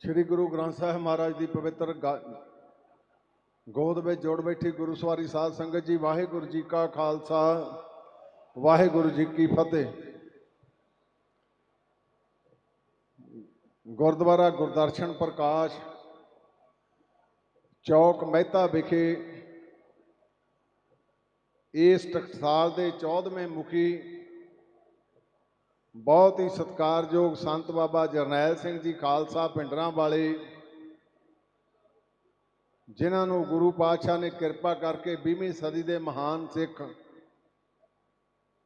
ਸ੍ਰੀ ਗੁਰੂ ਗ੍ਰੰਥ ਸਾਹਿਬ ਮਹਾਰਾਜ ਦੀ ਪਵਿੱਤਰ ਗਾ- ਗੋਦ ਵਿੱਚ ਜੋੜ ਬੈਠੀ ਗੁਰੂ ਸਵਾਰੀ ਸਾਧ ਸੰਗਤ ਜੀ, ਵਾਹਿਗੁਰੂ ਜੀ ਕਾ ਖਾਲਸਾ, ਵਾਹਿਗੁਰੂ ਜੀ ਕੀ ਫਤਿਹ। ਗੁਰਦੁਆਰਾ ਗੁਰਦਰਸ਼ਨ ਪ੍ਰਕਾਸ਼, ਚੌਕ ਮਹਿਤਾ ਵਿਖੇ ਇਸ ਟਕਸਾਲ ਦੇ 14ਵੇਂ ਮੁਖੀ ਬਹੁਤ ਹੀ ਸਤਿਕਾਰਯੋਗ ਸੰਤ ਬਾਬਾ ਜਰਨੈਲ ਸਿੰਘ ਜੀ ਖਾਲਸਾ ਪਿੰਡਰਾਂ ਵਾਲੇ, ਜਿਨ੍ਹਾਂ ਨੂੰ ਗੁਰੂ ਪਾਤਸ਼ਾਹ ਨੇ ਕਿਰਪਾ ਕਰਕੇ 20ਵੀਂ ਸਦੀ ਦੇ ਮਹਾਨ ਸਿੱਖ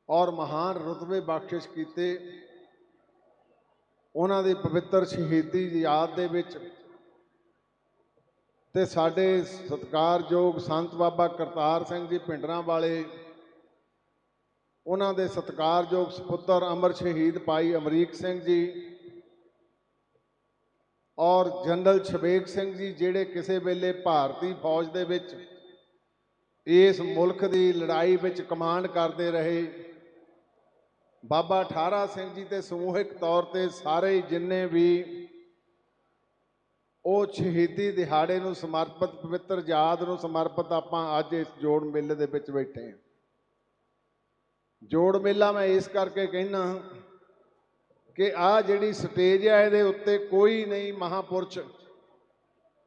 ਔਰ ਮਹਾਨ ਰਤਬੇ ਬਖਸ਼ਿਸ਼ ਕੀਤੇ, ਉਹਨਾਂ ਦੀ ਪਵਿੱਤਰ ਸ਼ਹੀਦੀ ਦੀ ਯਾਦ ਦੇ ਵਿੱਚ ਤੇ ਸਾਡੇ ਸਤਿਕਾਰਯੋਗ ਸੰਤ ਬਾਬਾ ਕਰਤਾਰ ਸਿੰਘ ਜੀ ਪਿੰਡਰਾਂ ਵਾਲੇ ਉਹਨਾਂ ਦੇ ਸਤਿਕਾਰਯੋਗ ਸੁਪੁੱਤਰ ਅਮਰ ਸ਼ਹੀਦ ਭਾਈ ਅਮਰੀਕ ਸਿੰਘ ਜੀ ਔਰ ਜਨਰਲ ਸ਼ਬੇਕ ਸਿੰਘ ਜੀ, ਜਿਹੜੇ ਕਿਸੇ ਵੇਲੇ ਭਾਰਤੀ ਫੌਜ ਦੇ ਵਿੱਚ ਇਸ ਮੁਲਕ ਦੀ ਲੜਾਈ ਵਿੱਚ ਕਮਾਂਡ ਕਰਦੇ ਰਹੇ। ਬਾਬਾ ਠਾਰਾ ਸਿੰਘ ਜੀ ਤੇ ਸਮੂਹਿਕ ਤੌਰ ਤੇ ਸਾਰੇ ਜਿੰਨੇ ਵੀ ਉਹ ਸ਼ਹੀਦੀ ਦਿਹਾੜੇ ਨੂੰ ਸਮਰਪਿਤ, ਪਵਿੱਤਰ ਯਾਦ ਨੂੰ ਸਮਰਪਿਤ ਆਪਾਂ ਅੱਜ ਇਸ ਜੋੜ ਮੇਲੇ ਦੇ ਵਿੱਚ ਬੈਠੇ ਹਾਂ। ਜੋੜ ਮੇਲਾ ਮੈਂ ਇਸ ਕਰਕੇ ਕਹਿਣਾ ਕਿ ਆ ਜਿਹੜੀ ਸਟੇਜ ਹੈ ਇਹਦੇ ਉੱਤੇ ਕੋਈ ਨਹੀਂ ਮਹਾਪੁਰਸ਼,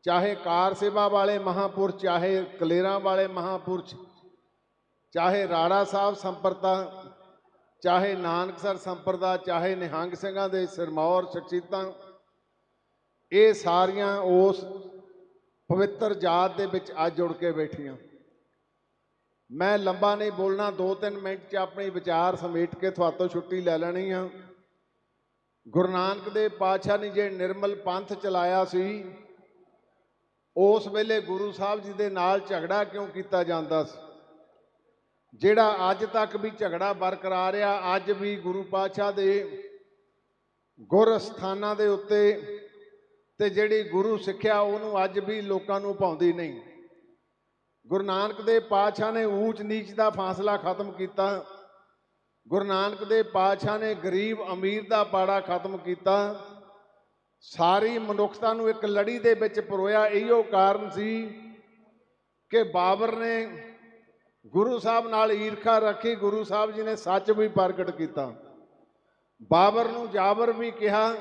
ਚਾਹੇ ਕਾਰ ਸੇਵਾ ਵਾਲੇ ਮਹਾਪੁਰਸ਼, ਚਾਹੇ ਕਲੇਰਾਂ ਵਾਲੇ ਮਹਾਪੁਰਸ਼, ਚਾਹੇ ਰਾੜਾ ਸਾਹਿਬ ਸੰਪਰਦਾ, ਚਾਹੇ ਨਾਨਕਸਰ ਸੰਪਰਦਾ, ਚਾਹੇ ਨਿਹੰਗ ਸਿੰਘਾਂ ਦੇ ਸਿਰਮੌਰ ਸ਼ਖਸੀਅਤਾਂ, ਇਹ ਸਾਰੀਆਂ ਉਸ ਪਵਿੱਤਰ ਜਾਤ ਦੇ ਵਿੱਚ ਅੱਜ ਜੁੜ ਕੇ ਬੈਠੀਆਂ। ਮੈਂ ਲੰਬਾ ਨਹੀਂ ਬੋਲਣਾ 2-3 ਮਿੰਟ 'ਚ ਆਪਣੇ ਵਿਚਾਰ ਸਮੇਟ ਕੇ ਤੁਹਾਤੋਂ ਛੁੱਟੀ ਲੈ ਲੈਣੀ ਆ। ਗੁਰੂ ਨਾਨਕ ਦੇ ਪਾਤਸ਼ਾਹ ਨੇ ਜੇ ਨਿਰਮਲ ਪੰਥ ਚਲਾਇਆ ਸੀ, ਉਸ ਵੇਲੇ ਗੁਰੂ ਸਾਹਿਬ ਜੀ ਦੇ ਨਾਲ ਝਗੜਾ ਕਿਉਂ ਕੀਤਾ ਜਾਂਦਾ ਸੀ? ਜਿਹੜਾ ਅੱਜ ਤੱਕ ਵੀ ਝਗੜਾ ਬਰਕਰਾਰ ਆ ਅੱਜ ਵੀ ਗੁਰੂ ਪਾਤਸ਼ਾਹ ਦੇ ਗੁਰ ਸਥਾਨਾਂ ਦੇ ਉੱਤੇ ਤੇ ਜਿਹੜੀ ਗੁਰੂ ਸਿੱਖਿਆ, ਉਹਨੂੰ ਅੱਜ ਵੀ ਲੋਕਾਂ ਨੂੰ ਪਾਉਂਦੀ ਨਹੀਂ। ਗੁਰੂ ਨਾਨਕ ਦੇ ਪਾਤਸ਼ਾਹ ਨੇ ਊਚ ਨੀਚ ਦਾ ਫਾਸਲਾ ਖਤਮ ਕੀਤਾ। ਗੁਰੂ ਨਾਨਕ ਦੇ ਪਾਤਸ਼ਾਹ ਨੇ ਗਰੀਬ ਅਮੀਰ ਦਾ ਪਾੜਾ ਖਤਮ ਕੀਤਾ। ਸਾਰੀ ਮਨੁੱਖਤਾ ਨੂੰ ਇੱਕ ਲੜੀ ਦੇ ਵਿੱਚ ਪਰੋਇਆ ਇਹੋ ਕਾਰਨ ਸੀ ਕਿ ਬਾਬਰ ਨੇ ਗੁਰੂ ਸਾਹਿਬ ਨਾਲ ਈਰਖਾ ਰੱਖੀ, ਗੁਰੂ ਸਾਹਿਬ ਜੀ ਨੇ ਸੱਚ ਵੀ ਪ੍ਰਗਟ ਕੀਤਾ। ਬਾਬਰ ਨੂੰ ਜਾਬਰ ਵੀ ਕਿਹਾ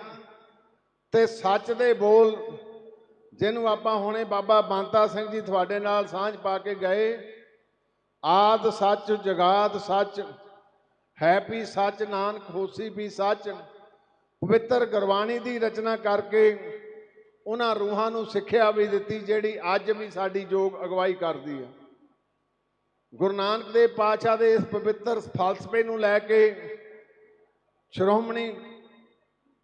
ਤੇ ਸੱਚ ਦੇ ਬੋਲ ਜਿਹਨੂੰ ਆਪਾਂ ਹੁਣੇ ਬਾਬਾ ਬੰਤਾ ਸਿੰਘ ਜੀ ਤੁਹਾਡੇ ਨਾਲ ਸਾਂਝ ਪਾ ਕੇ ਗਏ, ਆਦ ਸੱਚ ਜਗਾਦ ਸੱਚ ਹੈਪੀ ਸੱਚ ਨਾਨਕ, ਹੋਸੀ ਵੀ ਸੱਚ, ਪਵਿੱਤਰ ਗੁਰਬਾਣੀ ਦੀ ਰਚਨਾ ਕਰਕੇ ਉਹਨਾਂ ਰੂਹਾਂ ਨੂੰ ਸਿੱਖਿਆ ਵੀ ਦਿੱਤੀ, ਜਿਹੜੀ ਅੱਜ ਵੀ ਸਾਡੀ ਯੋਗ ਅਗਵਾਈ ਕਰਦੀ ਹੈ ਗੁਰੂ ਨਾਨਕ ਦੇਵ ਪਾਤਸ਼ਾਹ ਦੇ ਇਸ ਪਵਿੱਤਰ ਫਲਸਫੇ ਨੂੰ ਲੈ ਕੇ ਸ਼੍ਰੋਮਣੀ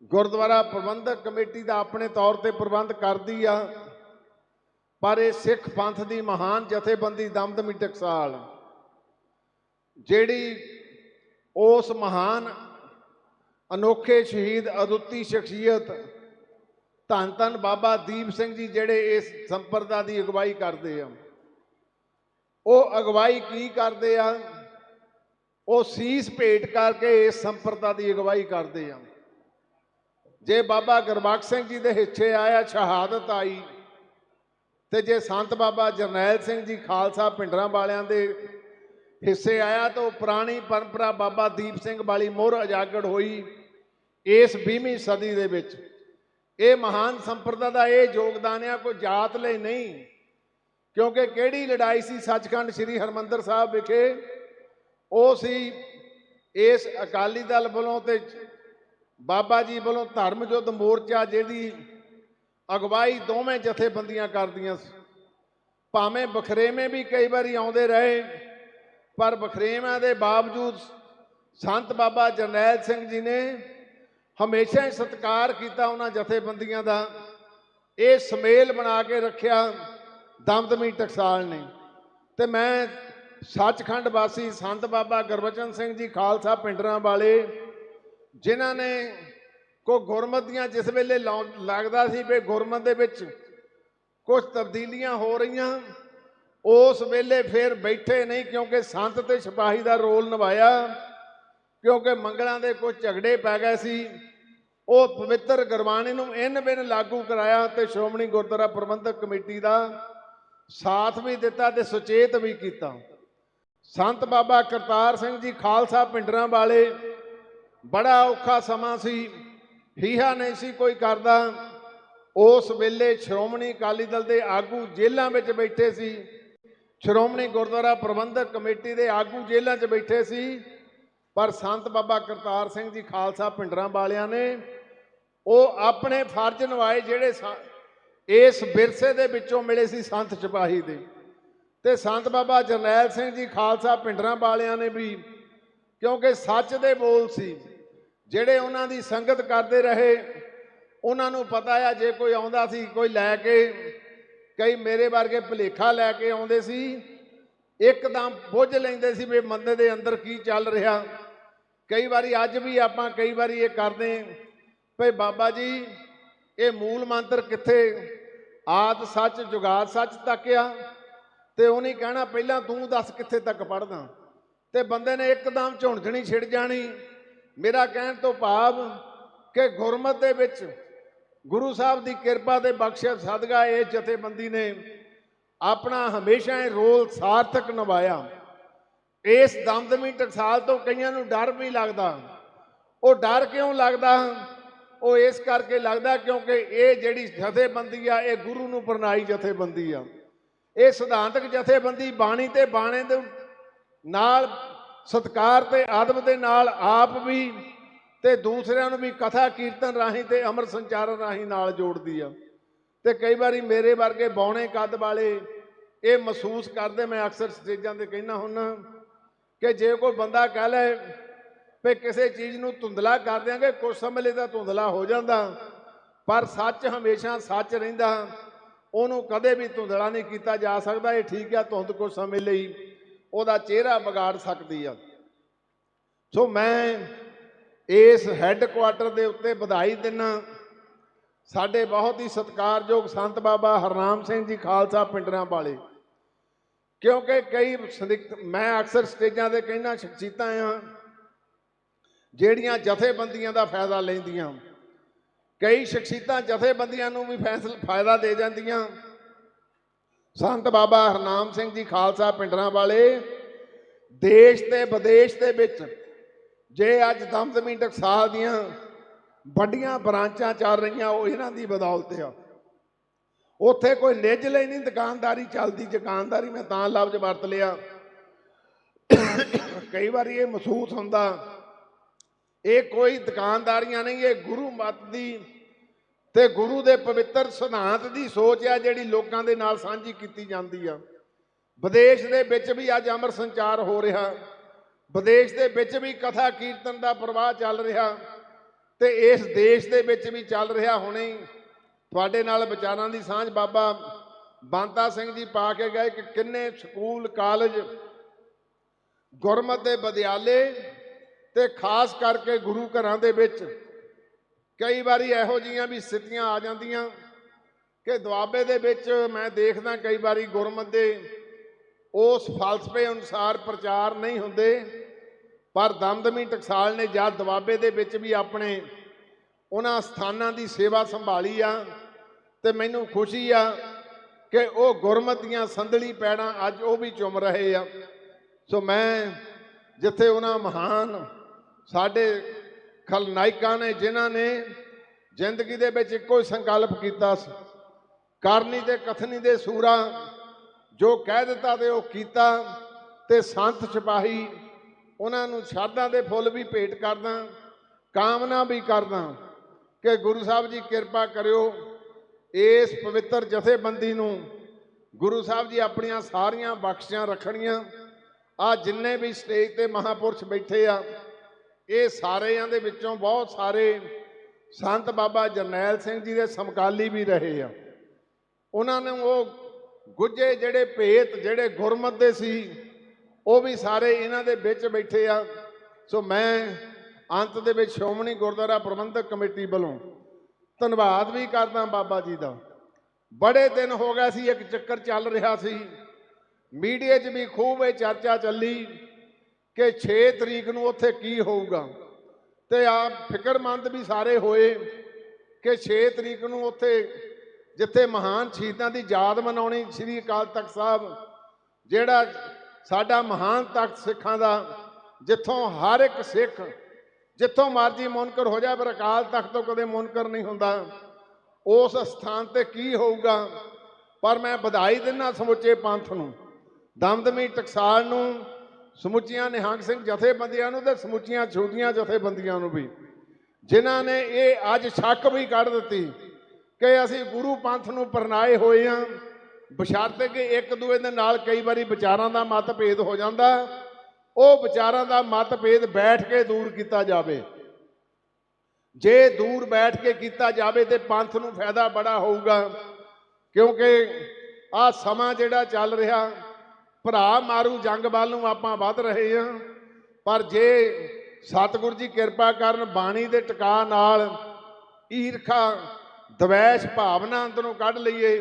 ਗੁਰਦੁਆਰਾ ਪ੍ਰਬੰਧਕ ਕਮੇਟੀ ਦਾ ਆਪਣੇ ਤੌਰ ਤੇ ਪ੍ਰਬੰਧ ਕਰਦੀ ਆ, ਪਰ ਇਹ ਸਿੱਖ ਪੰਥ ਦੀ ਮਹਾਨ ਜਥੇਬੰਦੀ ਦਮਦਮੀ ਟਕਸਾਲ ਜਿਹੜੀ ਉਸ ਮਹਾਨ ਅਨੋਖੇ ਸ਼ਹੀਦ ਅਦੁੱਤੀ ਸ਼ਖਸੀਅਤ ਧੰਨ ਧੰਨ ਬਾਬਾ ਦੀਪ ਸਿੰਘ ਜੀ ਜਿਹੜੇ ਇਸ ਸੰਪਰਦਾ ਦੀ ਅਗਵਾਈ ਕਰਦੇ ਆ। ਉਹ ਅਗਵਾਈ ਕੀ ਕਰਦੇ ਆ? ਉਹ ਸੀਸ ਭੇਟ ਕਰਕੇ ਇਸ ਸੰਪਰਦਾ ਦੀ ਅਗਵਾਈ ਕਰਦੇ ਆ। ਜੇ ਬਾਬਾ ਗੁਰਬਖਸ਼ ਸਿੰਘ ਜੀ ਦੇ ਹਿੱਸੇ ਆਇਆ ਸ਼ਹਾਦਤ ਆਈ, ਤੇ ਜੇ ਸੰਤ ਬਾਬਾ ਜਰਨੈਲ ਸਿੰਘ ਜੀ ਖਾਲਸਾ ਪਿੰਡਰਾਂ ਵਾਲਿਆਂ ਦੇ ਹਿੱਸੇ ਆਇਆ, ਤਾਂ ਉਹ ਪੁਰਾਣੀ ਪਰੰਪਰਾ ਬਾਬਾ ਦੀਪ ਸਿੰਘ ਵਾਲੀ ਮੋਹਰ ਉਜਾਗਰ ਹੋਈ ਇਸ 20ਵੀਂ ਸਦੀ ਦੇ ਵਿੱਚ। ਇਹ ਮਹਾਨ ਸੰਪਰਦਾ ਦਾ ਇਹ ਯੋਗਦਾਨ ਆ, ਕੋਈ ਜਾਤ ਲਈ ਨਹੀਂ, ਕਿਉਂਕਿ ਕਿਹੜੀ ਲੜਾਈ ਸੀ ਸੱਚਖੰਡ ਸ੍ਰੀ ਹਰਮੰਦਰ ਸਾਹਿਬ ਵਿਖੇ? ਉਹ ਸੀ ਇਸ ਅਕਾਲੀ ਦਲ ਵੱਲੋਂ ਤੇ ਬਾਬਾ ਜੀ ਵੱਲੋਂ ਧਰਮ ਯੁੱਧ ਮੋਰਚਾ ਜਿਹਦੀ ਅਗਵਾਈ ਦੋਵੇਂ ਜਥੇਬੰਦੀਆਂ ਕਰਦੀਆਂ ਸੀ। ਭਾਵੇਂ ਬਖਰੇਵੇਂ ਵੀ ਕਈ ਵਾਰੀ ਆਉਂਦੇ ਰਹੇ, ਪਰ ਬਖਰੇਵਾਂ ਦੇ ਬਾਵਜੂਦ ਸੰਤ ਬਾਬਾ ਜਰਨੈਲ ਸਿੰਘ ਜੀ ਨੇ ਹਮੇਸ਼ਾ ਹੀ ਸਤਿਕਾਰ ਕੀਤਾ ਉਹਨਾਂ ਜਥੇਬੰਦੀਆਂ ਦਾ। ਇਹ ਸਮੇਲ ਬਣਾ ਕੇ ਰੱਖਿਆ ਦਮਦਮੀ ਟਕਸਾਲ ਨੇ। ਤੇ ਮੈਂ ਸੱਚਖੰਡ ਵਾਸੀ ਸੰਤ ਬਾਬਾ ਗੁਰਬਚਨ ਸਿੰਘ ਜੀ, ਖਾਲਸਾ ਪਿੰਡਰਾਂ ਵਾਲੇ ਜਿਨ੍ਹਾਂ ਨੇ ਕੋ ਗੁਰਮਤ ਦੀਆਂ ਜਿਸ ਵੇਲੇ ਲੌ- ਲੱਗਦਾ ਸੀ ਵੀ ਗੁਰਮਤ ਦੇ ਵਿੱਚ ਕੁਝ ਤਬਦੀਲੀਆਂ ਹੋ ਰਹੀਆਂ, ਉਸ ਵੇਲੇ ਫਿਰ ਬੈਠੇ ਨਹੀਂ ਕਿਉਂਕਿ ਸੰਤ ਤੇ ਸਿਪਾਹੀ ਦਾ ਰੋਲ ਨਿਭਾਇਆ, ਕਿਉਂਕਿ ਮੰਗਲਾਂ ਦੇ ਕੁਝ ਝਗੜੇ ਪੈ ਗਏ ਸੀ। ਉਹ ਪਵਿੱਤਰ ਗੁਰਬਾਣੀ ਨੂੰ ਇਨ ਬਿਨ ਲਾਗੂ ਕਰਾਇਆ ਤੇ ਸ਼੍ਰੋਮਣੀ ਗੁਰਦੁਆਰਾ ਪ੍ਰਬੰਧਕ ਕਮੇਟੀ ਦਾ ਸਾਥ ਵੀ ਦਿੱਤਾ ਤੇ ਸੁਚੇਤ ਵੀ ਕੀਤਾ। ਸੰਤ ਬਾਬਾ ਕਰਤਾਰ ਸਿੰਘ ਜੀ, ਖਾਲਸਾ ਪਿੰਡਰਾਂ ਵਾਲੇ ਬੜਾ ਔਖਾ ਸਮਾਂ ਸੀ। ਹੀਹਾ ਨਹੀਂ ਸੀ ਕੋਈ ਕਰਦਾ। ਉਸ ਵੇਲੇ ਸ਼੍ਰੋਮਣੀ ਅਕਾਲੀ ਦਲ ਦੇ ਆਗੂ ਜੇਲ੍ਹਾਂ ਵਿੱਚ ਬੈਠੇ ਸੀ। ਸ਼੍ਰੋਮਣੀ ਗੁਰਦੁਆਰਾ ਪ੍ਰਬੰਧਕ ਕਮੇਟੀ ਦੇ ਆਗੂ ਜੇਲ੍ਹਾਂ 'ਚ ਬੈਠੇ ਸੀ। ਪਰ ਸੰਤ ਬਾਬਾ ਕਰਤਾਰ ਸਿੰਘ ਜੀ ਖਾਲਸਾ ਪਿੰਡਰਾਂ ਵਾਲਿਆਂ ਨੇ ਉਹ ਆਪਣੇ ਫਰਜ਼ ਨਿਭਾਏ ਜਿਹੜੇ ਸਾ- ਇਸ ਵਿਰਸੇ ਦੇ ਵਿੱਚੋਂ ਮਿਲੇ ਸੀ ਸੰਤ ਸਿਪਾਹੀ ਦੇ। ਤੇ ਸੰਤ ਬਾਬਾ ਜਰਨੈਲ ਸਿੰਘ ਜੀ ਖਾਲਸਾ ਪਿੰਡਰਾਂ ਵਾਲਿਆਂ ਨੇ ਵੀ, ਕਿਉਂਕਿ ਸੱਚ ਦੇ ਬੋਲ ਸੀ। ਜਿਹੜੇ ਉਹਨਾਂ ਦੀ ਸੰਗਤ ਕਰਦੇ ਰਹੇ, ਉਹਨਾਂ ਨੂੰ ਪਤਾ ਆ ਜੇ ਕੋਈ ਆਉਂਦਾ ਸੀ, ਕੋਈ ਲੈ ਕੇ, ਕਈ ਮੇਰੇ ਵਰਗੇ ਭੁਲੇਖਾ ਲੈ ਕੇ ਆਉਂਦੇ ਸੀ, ਇੱਕਦਮ ਬੁੱਝ ਲੈਂਦੇ ਸੀ ਵੀ ਮੰਦੇ ਦੇ ਅੰਦਰ ਕੀ ਚੱਲ ਰਿਹਾ। ਕਈ ਵਾਰੀ ਅੱਜ ਵੀ ਆਪਾਂ ਕਈ ਵਾਰੀ ਇਹ ਕਰਦੇ ਭਈ ਬਾਬਾ ਜੀ, ਇਹ ਮੂਲ ਮੰਤਰ ਕਿੱਥੇ? ਆਦ ਸੱਚ, ਜੁਗਾਦ ਸੱਚ ਤੱਕ ਆ, ਤੇ ਉਹਨੇ ਕਹਿਣਾ ਪਹਿਲਾਂ ਤੂੰ ਦੱਸ ਕਿੱਥੇ ਤੱਕ ਪੜਦਾ ਤੇ ਬੰਦੇ ਨੇ ਇੱਕਦਮ ਝੁੰਝਣੀ ਛਿੜ ਜਾਣੀ। ਮੇਰਾ ਕਹਿਣ ਤੋਂ ਭਾਵ ਕਿ ਗੁਰਮਤ ਦੇ ਵਿੱਚ ਗੁਰੂ ਸਾਹਿਬ ਦੀ ਕਿਰਪਾ ਤੇ ਬਖਸ਼ਿਸ਼ ਸਦਕਾ ਇਹ ਜਥੇਬੰਦੀ ਨੇ ਆਪਣਾ ਹਮੇਸ਼ਾ ਇਹ ਰੋਲ ਸਾਰਥਕ ਨਿਭਾਇਆ। ਇਸ ਦਮਦਮੀ ਟਕਸਾਲ ਤੋਂ ਕਈਆਂ ਨੂੰ ਡਰ ਵੀ ਲੱਗਦਾ। ਉਹ ਡਰ ਕਿਉਂ ਲੱਗਦਾ? ਉਹ ਇਸ ਕਰਕੇ ਲੱਗਦਾ ਕਿਉਂਕਿ ਇਹ ਜਿਹੜੀ ਜਥੇਬੰਦੀ ਆ, ਇਹ ਗੁਰੂ ਨੂੰ ਪ੍ਰਣਾਈ ਜਥੇਬੰਦੀ ਆ। ਇਹ ਸਿਧਾਂਤਕ ਜਥੇਬੰਦੀ ਬਾਣੀ ਤੇ ਬਾਣੇ ਦੇ ਨਾਲ ਸਤਕਾਰ ਤੇ ਆਦਬ ਦੇ ਨਾਲ ਆਪ ਵੀ ਤੇ ਦੂਸਰਿਆਂ ਨੂੰ ਵੀ ਕਥਾ ਕੀਰਤਨ ਰਾਹੀਂ ਤੇ ਅਮਰ ਸੰਚਾਰਨ ਰਾਹੀਂ ਨਾਲ ਜੋੜਦੀ ਆ। ਤੇ ਕਈ ਵਾਰੀ ਮੇਰੇ ਵਰਗੇ ਬੌਣੇ ਕੱਦ ਵਾਲੇ ਇਹ ਮਹਿਸੂਸ ਕਰਦੇ, ਮੈਂ ਅਕਸਰ ਸਟੇਜਾਂ ਤੇ ਕਹਿਣਾ ਹੁੰਨਾ ਕਿ ਜੇ ਕੋਈ ਬੰਦਾ ਕਹਿ ਲੈ ਵੀ ਕਿਸੇ ਚੀਜ਼ ਨੂੰ ਧੁੰਦਲਾ ਕਰ ਦਿਆਂਗੇ ਕੁਝ ਸਮੇਂ ਲਈ ਤਾਂ ਧੁੰਦਲਾ ਹੋ ਜਾਂਦਾ, ਪਰ ਸੱਚ ਹਮੇਸ਼ਾ ਸੱਚ ਰਹਿੰਦਾ, ਉਹਨੂੰ ਕਦੇ ਵੀ ਧੁੰਦਲਾ ਨਹੀਂ ਕੀਤਾ ਜਾ ਸਕਦਾ, ਇਹ ਠੀਕ ਆ, ਧੁੰਦ ਕੁਝ ਸਮੇਂ ਲਈ ਉਹਦਾ ਚਿਹਰਾ ਵਿਗਾੜ ਸਕਦੀ ਆ। ਸੋ ਮੈਂ ਇਸ ਹੈੱਡਕੁਆਟਰ ਦੇ ਉੱਤੇ ਵਧਾਈ ਦਿੰਨਾ। ਸਾਡੇ ਬਹੁਤ ਹੀ ਸਤਿਕਾਰਯੋਗ ਸੰਤ ਬਾਬਾ ਹਰਨਾਮ ਸਿੰਘ ਜੀ ਖਾਲਸਾ ਪਿੰਡਰਾਂ ਵਾਲੇ। ਕਿਉਂਕਿ ਕਈ ਸੰਦਿਗਧ ਮੈਂ ਅਕਸਰ ਸਟੇਜਾਂ ਤੇ ਕਹਿਣਾ ਸ਼ਖਸੀਅਤਾਂ ਆ, ਜਿਹੜੀਆਂ ਜਥੇਬੰਦੀਆਂ ਦਾ ਫਾਇਦਾ ਲੈਂਦੀਆਂ। ਕਈ ਸ਼ਖਸੀਅਤਾਂ ਜਥੇਬੰਦੀਆਂ ਨੂੰ ਵੀ ਫੈਸਲ ਫਾਇਦਾ ਦੇ ਜਾਂਦੀਆਂ। ਸੰਤ ਬਾਬਾ ਹਰਨਾਮ ਸਿੰਘ ਜੀ ਖਾਲਸਾ ਪਿੰਡਰਾਂ ਵਾਲੇ, ਦੇਸ਼ ਤੇ ਵਿਦੇਸ਼ ਦੇ ਵਿੱਚ ਜੇ ਅੱਜ ਦਮਦਮੀ ਟਕਸਾਲ ਦੀਆਂ ਵੱਡੀਆਂ ਬ੍ਰਾਂਚਾਂ ਚੱਲ ਰਹੀਆਂ, ਉਹ ਇਹਨਾਂ ਦੀ ਬਦੌਲਤ ਆ। ਉੱਥੇ ਕੋਈ ਨਿੱਜ ਲਈ ਨਹੀਂ, ਦੁਕਾਨਦਾਰੀ ਚੱਲਦੀ, ਦੁਕਾਨਦਾਰੀ ਮੈਂ ਤਾਂ ਲਫ਼ਜ਼ ਵਰਤ ਲਿਆ। ਕਈ ਵਾਰੀ ਇਹ ਮਹਿਸੂਸ ਹੁੰਦਾ, ਇਹ ਕੋਈ ਦੁਕਾਨਦਾਰੀਆਂ ਨਹੀਂ, ਇਹ ਗੁਰੂ ਮਤ ਦੀ ਤੇ ਗੁਰੂ ਦੇ ਪਵਿੱਤਰ ਸਿਧਾਂਤ ਦੀ ਸੋਚ ਆ ਜਿਹੜੀ ਲੋਕਾਂ ਦੇ ਨਾਲ ਸਾਂਝੀ ਕੀਤੀ ਜਾਂਦੀ ਆ। ਵਿਦੇਸ਼ ਦੇ ਵਿੱਚ ਵੀ ਅੱਜ ਅਮਰ ਸੰਚਾਰ ਹੋ ਰਿਹਾ। ਵਿਦੇਸ਼ ਦੇ ਵਿੱਚ ਵੀ ਕਥਾ ਕੀਰਤਨ ਦਾ ਪ੍ਰਵਾਹ ਚੱਲ ਰਿਹਾ ਤੇ ਇਸ ਦੇਸ਼ ਦੇ ਵਿੱਚ ਵੀ ਚੱਲ ਰਿਹਾ ਹੁਣੇ। ਹੀ ਤੁਹਾਡੇ ਨਾਲ ਵਿਚਾਰਾਂ ਦੀ ਸਾਂਝ ਬਾਬਾ ਬਾਂਤਾ ਸਿੰਘ ਜੀ ਪਾ ਕੇ ਗਏ ਕਿ ਕਿੰਨੇ ਸਕੂਲ, ਕਾਲਜ, ਗੁਰਮਤ ਦੇ ਵਿਦਿਆਲੇ ਤੇ ਖਾਸ ਕਰਕੇ ਗੁਰੂ ਘਰਾਂ ਦੇ ਵਿੱਚ ਕਈ ਵਾਰੀ ਇਹੋ ਜੀਆਂ ਵੀ ਸਥਿਤੀਆਂ ਆ ਜਾਂਦੀਆਂ ਕਿ ਦੁਆਬੇ ਦੇ ਵਿੱਚ ਮੈਂ ਦੇਖਦਾ ਕਈ ਵਾਰੀ ਗੁਰਮਤ ਦੇ ਉਸ ਫਲਸਫੇ ਅਨੁਸਾਰ ਪ੍ਰਚਾਰ ਨਹੀਂ ਹੁੰਦੇ, ਪਰ ਦਮਦਮੀ ਟਕਸਾਲ ਨੇ ਜਦ ਦੁਆਬੇ ਦੇ ਵਿੱਚ ਵੀ ਆਪਣੇ ਉਹਨਾਂ ਸਥਾਨਾਂ ਦੀ ਸੇਵਾ ਸੰਭਾਲੀ ਆ ਤੇ ਮੈਨੂੰ ਖੁਸ਼ੀ ਆ ਕਿ ਉਹ ਗੁਰਮਤ ਦੀਆਂ ਸੰਧਲੀ ਪੈੜਾਂ ਅੱਜ ਉਹ ਵੀ ਚੁੰਮ ਰਹੇ ਆ। ਸੋ ਮੈਂ ਜਿੱਥੇ ਉਹਨਾਂ ਮਹਾਨ ਸਾਡੇ ਖਲਨਾਇਕਾਂ ਨੇ ਜਿਨ੍ਹਾਂ ਨੇ ਜ਼ਿੰਦਗੀ ਦੇ ਵਿੱਚ ਇੱਕੋ ਹੀ ਸੰਕਲਪ ਕੀਤਾ ਸੀ। ਕਰਨੀ ਤੇ ਕਥਨੀ ਦੇ ਸੂਰਾ ਜੋ ਕਹਿ ਦਿੱਤਾ ਤੇ ਉਹ ਕੀਤਾ ਤੇ ਸੰਤ ਸਿਪਾਹੀ ਉਹਨਾਂ ਨੂੰ ਸ਼ਰਧਾ ਦੇ ਫੁੱਲ ਵੀ ਭੇਟ ਕਰਦਾ, ਕਾਮਨਾ ਵੀ ਕਰਦਾ ਕਿ ਗੁਰੂ ਸਾਹਿਬ ਜੀ ਕਿਰਪਾ ਕਰਿਓ ਇਸ ਪਵਿੱਤਰ ਜਥੇਬੰਦੀ ਨੂੰ ਗੁਰੂ ਸਾਹਿਬ ਜੀ ਆਪਣੀਆਂ ਸਾਰੀਆਂ ਬਖਸ਼ਿਸ਼ਾਂ ਰੱਖਣੀਆਂ। ਆ ਜਿੰਨੇ ਵੀ ਸਟੇਜ ਤੇ ਮਹਾਪੁਰਸ਼ ਬੈਠੇ ਆ ਇਹ ਸਾਰਿਆਂ ਦੇ ਵਿੱਚੋਂ ਬਹੁਤ ਸਾਰੇ ਸੰਤ ਬਾਬਾ ਜਰਨੈਲ ਸਿੰਘ ਜੀ ਦੇ ਸਮਕਾਲੀ ਵੀ ਰਹੇ ਆ। ਉਹਨਾਂ ਨੂੰ ਉਹ ਗੁੱਜੇ ਜਿਹੜੇ ਭੇਤ, ਜਿਹੜੇ ਗੁਰਮਤ ਦੇ ਸੀ, ਉਹ ਵੀ ਸਾਰੇ ਇਹਨਾਂ ਦੇ ਵਿੱਚ ਬੈਠੇ ਆ। ਸੋ ਮੈਂ ਅੰਤ ਦੇ ਵਿੱਚ ਸ਼੍ਰੋਮਣੀ ਗੁਰਦੁਆਰਾ ਪ੍ਰਬੰਧਕ ਕਮੇਟੀ ਵੱਲੋਂ ਧੰਨਵਾਦ ਵੀ ਕਰਦਾ ਬਾਬਾ ਜੀ ਦਾ। ਬੜੇ ਦਿਨ ਹੋ ਗਏ ਸੀ, ਇੱਕ ਚੱਕਰ ਚੱਲ ਰਿਹਾ ਸੀ। ਮੀਡੀਆ 'ਚ ਵੀ ਖੂਬ ਇਹ ਚਰਚਾ ਚੱਲੀ। ਕਿ 6 ਤਰੀਕ ਨੂੰ ਉੱਥੇ ਕੀ ਹੋਊਗਾ? ਤੇ ਆ ਫਿਕਰਮੰਦ ਵੀ ਸਾਰੇ ਹੋਏ ਕਿ 6 ਤਰੀਕ ਨੂੰ ਉੱਥੇ ਜਿੱਥੇ ਮਹਾਨ ਸ਼ਹੀਦਾਂ ਦੀ ਯਾਦ ਮਨਾਉਣੀ ਸ੍ਰੀ ਅਕਾਲ ਤਖਤ ਸਾਹਿਬ, ਜਿਹੜਾ ਸਾਡਾ ਮਹਾਨ ਤਖਤ ਸਿੱਖਾਂ ਦਾ, ਜਿੱਥੋਂ ਹਰ ਇੱਕ ਸਿੱਖ ਜਿੱਥੋਂ ਮਰਜ਼ੀ ਮੁਨਕਰ ਹੋ ਜਾਏ, ਪਰ ਅਕਾਲ ਤਖਤ ਤੋਂ ਕਦੇ ਮੁਨਕਰ ਨਹੀਂ ਹੁੰਦਾ। ਉਸ ਸਥਾਨ ਤੇ ਕੀ ਹੋਊਗਾ? ਪਰ ਮੈਂ ਵਧਾਈ ਦਿੰਦਾ ਸਮੁੱਚੇ ਪੰਥ ਨੂੰ, ਦਮਦਮੀ ਟਕਸਾਲ ਨੂੰ ਸਮੁੱਚੀਆਂ ਨਿਹੰਗ ਸਿੰਘ ਜਥੇਬੰਦੀਆਂ ਨੂੰ ਤੇ ਸਮੁੱਚੀਆਂ ਛੋਟੀਆਂ ਜਥੇਬੰਦੀਆਂ ਨੂੰ ਵੀ। ਜਿਨ੍ਹਾਂ ਨੇ ਇਹ ਅੱਜ ਸ਼ੱਕ ਵੀ ਕੱਢ ਦਿੱਤੀ ਕਿ ਅਸੀਂ ਗੁਰੂ ਪੰਥ ਨੂੰ ਪਰਨਾਏ ਹੋਏ ਹਾਂ ਬਸ਼ਰਤੇ ਕਿ ਇੱਕ ਦੂਏ ਦੇ ਨਾਲ ਕਈ ਵਾਰੀ ਵਿਚਾਰਾਂ ਦਾ ਮਤਭੇਦ ਹੋ ਜਾਂਦਾ। ਉਹ ਵਿਚਾਰਾਂ ਦਾ ਮਤਭੇਦ ਬੈਠ ਕੇ ਦੂਰ ਕੀਤਾ ਜਾਵੇ। ਜੇ ਦੂਰ ਬੈਠ ਕੇ ਕੀਤਾ ਜਾਵੇ ਤੇ ਪੰਥ ਨੂੰ ਫਾਇਦਾ ਬੜਾ ਹੋਊਗਾ। ਕਿਉਂਕਿ ਆ ਸਮਾਂ ਜਿਹੜਾ ਚੱਲ ਰਿਹਾ ਭਰਾ ਮਾਰੂ, ਜੰਗ ਵੱਲ ਨੂੰ ਆਪਾਂ ਵੱਧ ਰਹੇ ਹਾਂ। ਪਰ ਜੇ ਸਤਿਗੁਰ ਜੀ ਕਿਰਪਾ ਕਰਨ, ਬਾਣੀ ਦੇ ਟਿਕਾ ਨਾਲ ਈਰਖਾ, ਦਵੈਸ਼ ਭਾਵਨਾ ਅੰਦਰੋਂ ਕੱਢ ਲਈਏ,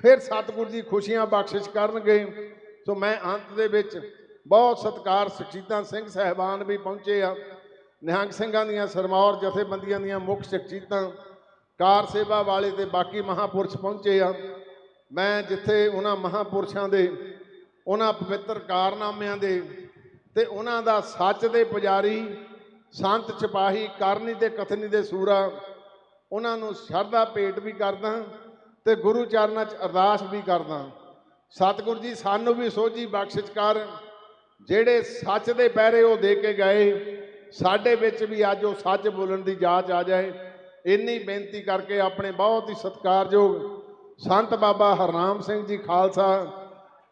ਫਿਰ ਸਤਿਗੁਰ ਜੀ ਖੁਸ਼ੀਆਂ ਬਖਸ਼ਿਸ਼ ਕਰਨਗੇ। ਸੋ ਮੈਂ ਅੰਤ ਦੇ ਵਿੱਚ ਬਹੁਤ ਸਤਿਕਾਰ ਸੁਖਜੀਤਾਂ ਸਿੰਘ ਸਹਿਬਾਨ ਵੀ ਪਹੁੰਚੇ ਆ। ਨਿਹੰਗ ਸਿੰਘਾਂ ਦੀਆਂ ਸਰਮੌਰ ਜਥੇਬੰਦੀਆਂ ਦੀਆਂ ਮੁੱਖ ਸ਼ਖਸੀਅਤਾਂ ਕਾਰ ਸੇਵਾ ਵਾਲੇ ਤੇ ਬਾਕੀ ਮਹਾਪੁਰਸ਼ ਪਹੁੰਚੇ ਆ। ਮੈਂ ਜਿੱਥੇ ਉਹਨਾਂ ਮਹਾਪੁਰਸ਼ਾਂ ਦੇ ਉਹਨਾਂ ਪਵਿੱਤਰ ਕਾਰਨਾਮਿਆਂ ਦੇ ਤੇ ਉਹਨਾਂ ਦਾ ਸੱਚ ਦੇ ਪੁਜਾਰੀ, ਸੰਤ ਸਿਪਾਹੀ, ਕਰਨੀ ਤੇ ਕਥਨੀ ਦੇ ਸੂਰਾ, ਉਹਨਾਂ ਨੂੰ ਸ਼ਰਧਾ ਭੇਟ ਵੀ ਕਰਦਾ ਤੇ ਗੁਰੂ ਚਰਨਾਂ 'ਚ ਅਰਦਾਸ ਵੀ ਕਰਦਾ। ਸਤਿਗੁਰੂ ਜੀ, ਸਾਨੂੰ ਵੀ ਸੋਝੀ ਬਖਸ਼ਿਸ਼ ਕਰ। ਜਿਹੜੇ ਸੱਚ ਦੇ ਪਹਿਰੇ ਉਹ ਦੇ ਕੇ ਗਏ, ਸਾਡੇ ਵਿੱਚ ਵੀ ਅੱਜ ਉਹ ਸੱਚ ਬੋਲਣ ਦੀ ਜਾਚ ਆ ਜਾਏ। ਇੰਨੀ ਬੇਨਤੀ ਕਰਕੇ ਆਪਣੇ ਬਹੁਤ ਹੀ ਸਤਿਕਾਰਯੋਗ ਸੰਤ ਬਾਬਾ ਹਰਨਾਮ ਸਿੰਘ ਜੀ ਖਾਲਸਾ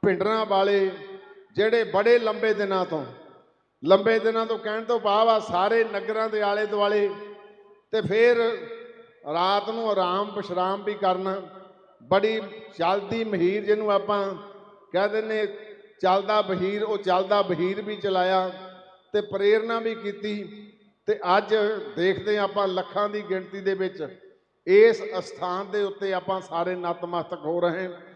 ਭਿੰਡਰਾਂ ਵਾਲੇ ਜਿਹੜੇ ਬੜੇ ਲੰਬੇ ਦਿਨਾਂ ਤੋਂ, ਲੰਬੇ ਦਿਨਾਂ ਤੋਂ ਕਹਿਣ ਤੋਂ ਭਾਵ ਆ ਸਾਰੇ ਨਗਰਾਂ ਦੇ ਆਲੇ ਦੁਆਲੇ ਤੇ ਫਿਰ ਰਾਤ ਨੂੰ ਆਰਾਮ ਵਿਸ਼ਰਾਮ ਵੀ ਕਰਨਾ, ਬੜੀ ਚੱਲਦੀ ਮਹੀਰ ਜਿਹਨੂੰ ਆਪਾਂ ਕਹਿ ਦਿੰਨੇ ਚੱਲਦਾ ਬਹੀਰ, ਉਹ ਚੱਲਦਾ ਬਹੀਰ ਵੀ ਚਲਾਇਆ ਤੇ ਪ੍ਰੇਰਣਾ ਵੀ ਕੀਤੀ ਤੇ ਅੱਜ ਦੇਖਦੇ ਹਾਂ ਆਪਾਂ ਲੱਖਾਂ ਦੀ ਗਿਣਤੀ ਦੇ ਵਿੱਚ ਇਸ ਅਸਥਾਨ ਦੇ ਉੱਤੇ ਆਪਾਂ ਸਾਰੇ ਨਤਮਸਤਕ ਹੋ ਰਹੇ ਹਾਂ।